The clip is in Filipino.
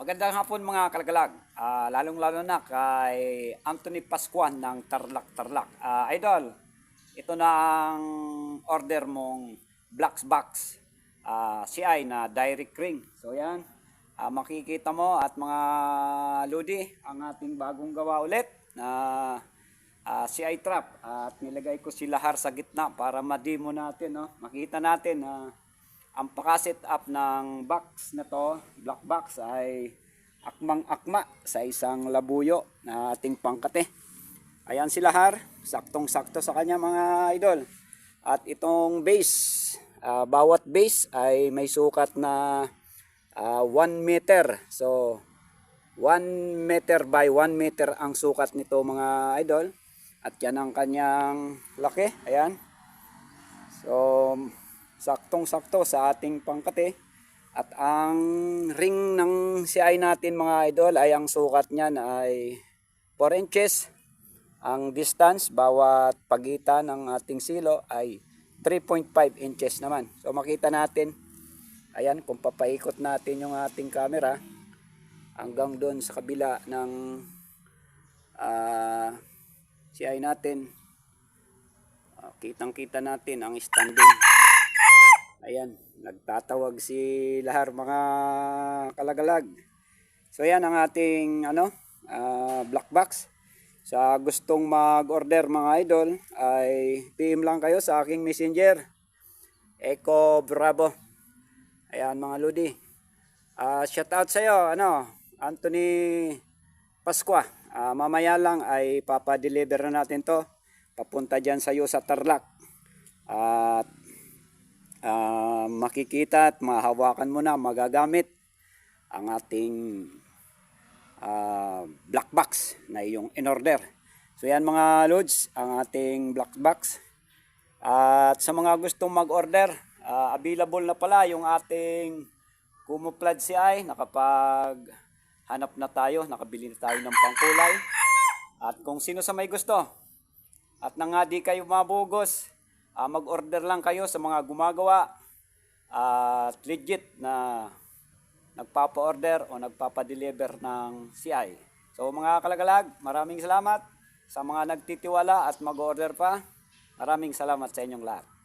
Magandang hapon mga kalagalag. Ah, lalong-lalo na kay Anthony Pascuan ng Tarlac Tarlac. Ah, idol, ito na ang order mong Blacks Box ah, CI na direct ring. So yan, ah, makikita mo at mga lodi ang ating bagong gawa ulit na ah, CI trap at nilagay ko si Lahar sa gitna para ma-demo natin. No? Makita natin na ang pakasit up ng box na to, black box ay akmang-akma sa isang labuyo na ating pangkate. Ayan si Lahar, saktong-sakto sa kanya mga idol. At itong base, ah, bawat base ay may sukat na 1 meter. So 1 meter by 1 meter ang sukat nito mga idol. At yan ang kanyang laki. Ayan. So, saktong-sakto sa ating pangkate. At ang ring ng CI natin mga idol ay ang sukat niyan ay 4 inches. Ang distance bawat pagitan ng ating silo ay 3.5 inches naman. So makita natin, ayan kung papaikot natin yung ating camera hanggang doon sa kabila ng ah, CI natin. Ah, kitang-kita natin ang standing. Ayan, nagtatawag si Lahar mga kalagalag. So yan ang ating ano, ah, black box. Sa gustong mag-order mga idol ay PM lang kayo sa aking messenger. Eco Bravo. Ayan mga lodi. Ah, shout out sa iyo, ano, Anthony Pasqua. Ah, mamaya lang ay papa-deliver na natin 'to papunta diyan sa iyo sa Tarlac. At ah, makikita at mahawakan mo na magagamit ang ating ah, black box na iyong in-order. So yan mga loads, ang ating black box. At sa mga gustong mag-order, ah, available na pala yung ating Kumu Flood CI. Nakapag hanap na tayo, nakabili na tayo ng pangkulay. At kung sino sa may gusto, at nang nga di kayo mabugos, ah, mag-order lang kayo sa mga gumagawa at legit na nagpapa-order o nagpapa-deliver ng CI. So mga kalagalag, maraming salamat sa mga nagtitiwala at mag-order pa. Maraming salamat sa inyong lahat.